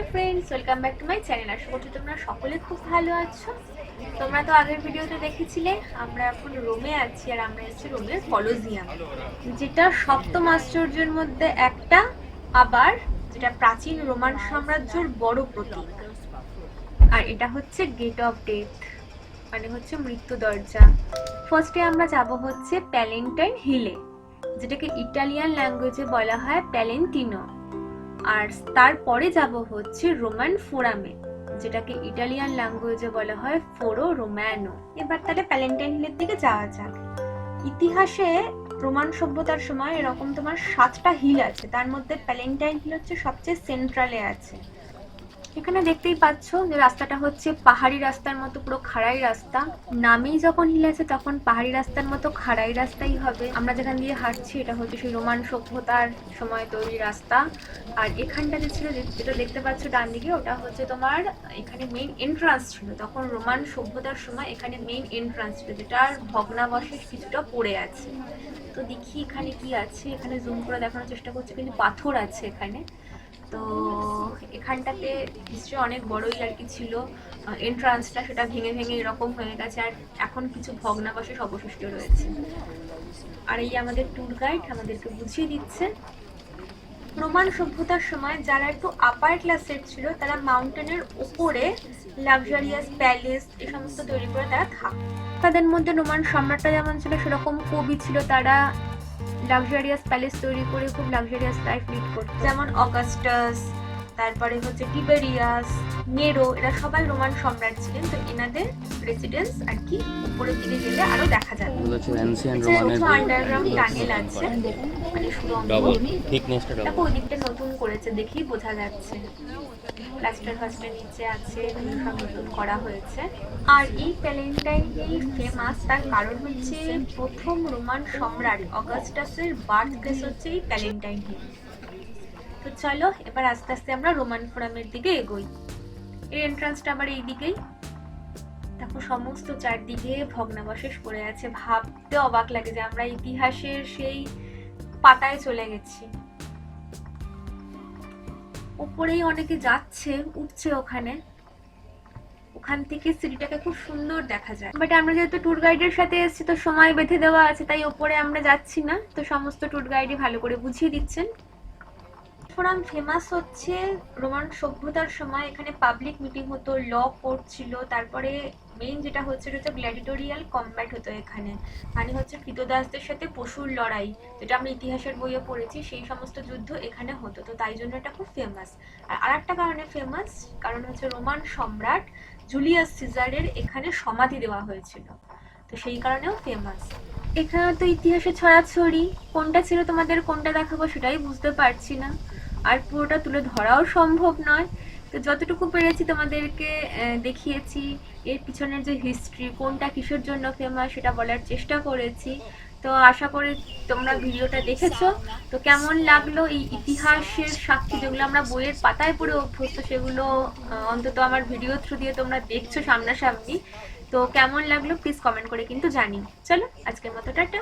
Hello friends welcome back to my channel আশা করছি তোমরা সকলে খুব ভালো আছো। তোমরা তো আগের ভিডিওতে দেখেছিলে, আমরা এখন রোমে আছি আর আমরা এসেছি রোমের কলোজিয়াম, যেটা সপ্তম আশ্চর্যের মধ্যে একটা, আবার যেটা প্রাচীন রোমান সাম্রাজ্যের বড় প্রতীক। আর এটা হচ্ছে গেট অফ ডেথ মানে হচ্ছে মৃত্যু দরজা। ফার্স্টে আমরা যাব হচ্ছে প্যালেন্টাইন হিলে যেটাকে ইটালিয়ান ল্যাঙ্গুয়েজে বলা হয় প্যালেন্টিনো আর তারপরে যাব হচ্ছে রোমান ফোরামে, যেটাকে ইটালিয়ান ল্যাঙ্গুয়েজে বলা হয় ফোরো রোম্যানো। এবার তাহলে প্যালেন্টাইন হিলের দিকে যাওয়া যাক। ইতিহাসে রোমান সভ্যতার সময় এরকম তোমার সাতটা হিল আছে, তার মধ্যে প্যালেন্টাইন হিল হচ্ছে সবচেয়ে সেন্ট্রালে আছে। এখানে দেখতেই পাচ্ছ যে রাস্তাটা হচ্ছে পাহাড়ি রাস্তার মতো, পুরো খাড়াই রাস্তা। নামেই যখন হিল আছে তখন পাহাড়ি রাস্তার মতো খাড়াই রাস্তাই হবে। আমরা যেখান দিয়ে হাঁটছি এটা হচ্ছে সেই রোমান সভ্যতার সময় তৈরি রাস্তা। আর এখানটা যে ছিল যেটা দেখতে পাচ্ছ ডান দিকে, ওটা হচ্ছে তোমার এখানে মেইন এন্ট্রান্স ছিল। তখন রোমান সভ্যতার সময় এখানে মেইন এন্ট্রান্স ছিল, যেটার ভগ্নাবশেষ কিছুটা পড়ে আছে। তো দেখি এখানে কি আছে। এখানে জুম করে দেখানোর চেষ্টা করছি, কিন্তু পাথর আছে এখানে। তো এখানটাতে নিশ্চয়ই অনেক বড়ই আর কি ছিল। এন্ট্রান্সটা সেটা ভেঙে ভেঙে এরকম হয়ে গেছে আর এখন কিছু ভগ্নাবশেষ অবশিষ্ট রয়েছে। আর এই আমাদের ট্যুর গাইড আমাদেরকে বুঝিয়ে দিচ্ছে রোমান সভ্যতার সময় যারা একটু আপার ক্লাসের ছিল, তারা মাউন্টেনের উপরে লাক্সারিয়াস প্যালেস এই সমস্ত তৈরি করে তারা থাকত। তাদের মধ্যে রোমান সম্রাটরা যেমন ছিল, সেরকম কবি ছিল তারা। লাক্সারিয়াস প্যালেস তৈরি করে খুব লাক্সারিয়াস লাইফ লিড করতো। যেমন অগাস্টাস তারপরে হচ্ছে টিবেরিয়াস নেরো এরা সবাই রোমান সম্রাট ছিলেন তো এনাদের রেসিডেন্স আর কি উপরের দিকে গেলে আরও দেখা যাবে। আন্ডারগ্রাউন্ড টানেল আছে। মানে ওই দিকটা নতুন করেছে দেখেই বোঝা যাচ্ছে। প্লাস্টার ফাস্টার নিচে আছে সব নতুন করা হয়েছে। আর এই প্যালেন্টাইন এই ফেমাস তার কারণ হচ্ছে প্রথম রোমান সম্রাট অগাস্টাসের বার্থ প্লেস হচ্ছে এই প্যালেন্টাইন হিল তো চলো, এবার আস্তে আস্তে আমরা রোমান ফোরামের দিকে এগোই। এর এন্ট্রান্সটা আবার এই দিকেই। দেখো, সমস্ত চারদিকে ভগ্নাবশেষ পড়ে আছে। ভাবতে অবাক লাগে যে আমরা ইতিহাসের সেই পাতায় চলে গেছি। ওপরেই অনেকে যাচ্ছে, উঠছে ওখানে। ওখান থেকে সিটিটাকে খুব সুন্দর দেখা যায়। বাট আমরা যেহেতু ট্যুর গাইডের সাথে এসেছি, তো সময় বেঁধে দেওয়া আছে, তাই ওপরে আমরা যাচ্ছি না। তো সমস্ত ট্যুর গাইডই ভালো করে বুঝিয়ে দিচ্ছেন। ফোরাম ফেমাস হচ্ছে রোমান সভ্যতার সময়। এখানে পাবলিক মিটিং হতো ল কোর্ট ছিল, তারপরে মেইন যেটা হচ্ছে হচ্ছে গ্ল্যাডিটোরিয়াল কমব্যাট হতো এখানে। মানে হচ্ছে কৃতদাসদের সাথে পশুর লড়াই, যেটা আমরা ইতিহাসের বইয়ে পড়েছি, সেই সমস্ত যুদ্ধ এখানে হতো। তো তাই জন্য এটা খুব ফেমাস আর আরেকটা কারণে ফেমাস কারণ হচ্ছে রোমান সম্রাট জুলিয়াস সিজারের এখানে সমাধি দেওয়া হয়েছিল। তো সেই কারণেও ফেমাস এখানে তো ইতিহাসে ছড়াছড়ি। কোনটা ছিল তোমাদের কোনটা দেখাবো সেটাই বুঝতে পারছি না। আর পুরোটা তুলে ধরাও সম্ভব নয়। তো যতটুকু পেরেছি তোমাদেরকে দেখিয়েছি। এর পিছনের যে হিস্ট্রি কোনটা কিসের জন্য ফেমাস সেটা বলার চেষ্টা করেছি। তো আশা করি তোমরা ভিডিওটা দেখেছ। তো কেমন লাগল এই ইতিহাসের সাক্ষী যেগুলো আমরা বইয়ের পাতায় পড়ে অভ্যস্ত, সেগুলো অন্তত আমার ভিডিও থ্রু দিয়ে তোমরা দেখছ সামনাসামনি। তো কেমন লাগল প্লিজ কমেন্ট করে কিন্তু জানি চলো, আজকের মতো টাটা।